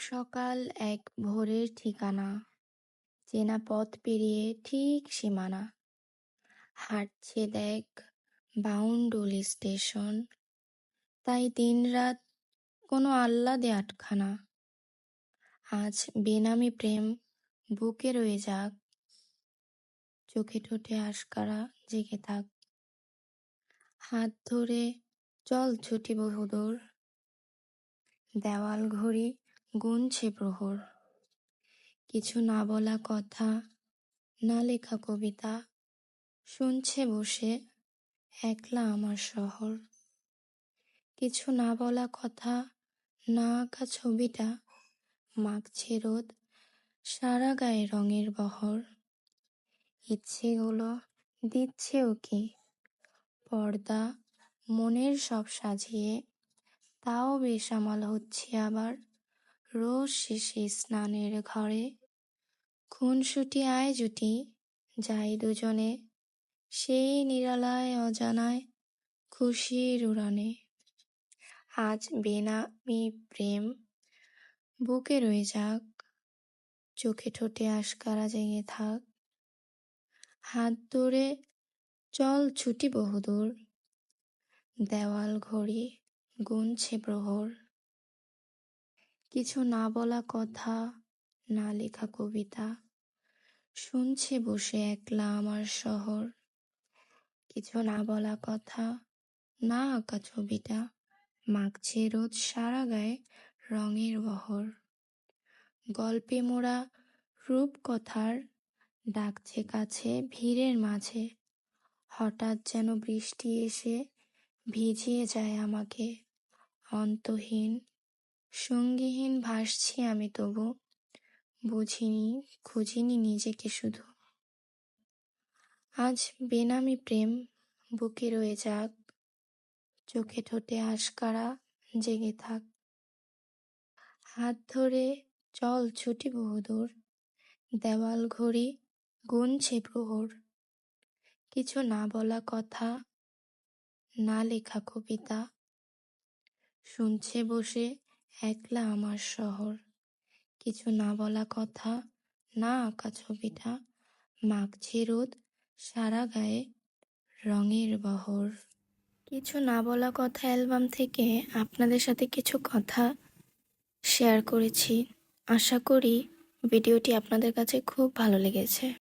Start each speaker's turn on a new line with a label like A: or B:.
A: সকাল এক ভোরের ঠিকানা। চেনা পথ পেরিয়ে ঠিক সীমানা। হাঁটছে দেখ বাউন্ডুলি স্টেশন। তাই দিনরাত কোনো আহ্লাদে আটখানা। আজ বেনামি প্রেম বুকে রয়ে যাক। চোখে ঠোঁটে আশকারা জেগে থাক। হাত ধরে চল ছুটি বহুদূর। দেওয়াল ঘড়ি গুনছে প্রহর। কিছু না বলা কথা, না লেখা কবিতা, শুনছে বসে একলা আমার শহর। কিছু না বলা কথা, না আঁকা ছবিটা, মাখছে রোদ সারা গায়ে রঙের বহর। ইচ্ছেগুলো দিচ্ছেও কি? পর্দা, মনের সব সাজিয়ে, তাও বেসামাল হচ্ছে আবার। রোজ শেষে স্নানের ঘরে। খুনসুটি আয় জুটি যাই দুজনে। সেই নিরালায় অজানায় খুশির উড়ানে। আজ বেনামি প্রেম বুকে রয়ে যাক, চোখে ঠোঁটে আশকারা জেগে থাক। হাত ধরে চল ছুটি বহুদূর, দেওয়াল ঘড়ি গুনছে প্রহর। কিছু না বলা কথা, না লেখা কবিতা। শুনছে বসে একলা আমার শহর। কিছু না বলা কথা, না আঁকা ছবিটা। মাখছে রোদ সারা গায়ে রঙের বহর। গল্পে মোড়া রূপকথার ডাকছে কাছে ভিড়ের মাঝে। হঠাৎ যেন বৃষ্টি এসে ভিজিয়ে যায় আমাকে। অন্তহীন সঙ্গীহীন ভাসছি আমি তবু, বুঝিনি, খুঁজিনি নিজেকে শুধু। আজ বেনামি প্রেম বুকে রয়ে যাক, চোখে ঠোঁটে আশকারা জেগে থাক। হাত ধরে চল ছুটি বহুদূর, দেওয়াল ঘড়ি গুনছে প্রহর। কিছু না বলা কথা, না লেখা কবিতা, শুনছে বসে একলা আমার শহর। কিছু না বলা কথা, না আঁকা ছবিটা, মাখছে রোদ সারা গায়ে রঙের বহর। কিছু না বলা কথা অ্যালবাম থেকে আপনাদের সাথে কিছু কথা শেয়ার করেছি। আশা করি ভিডিওটি আপনাদের কাছে খুব ভালো লেগেছে।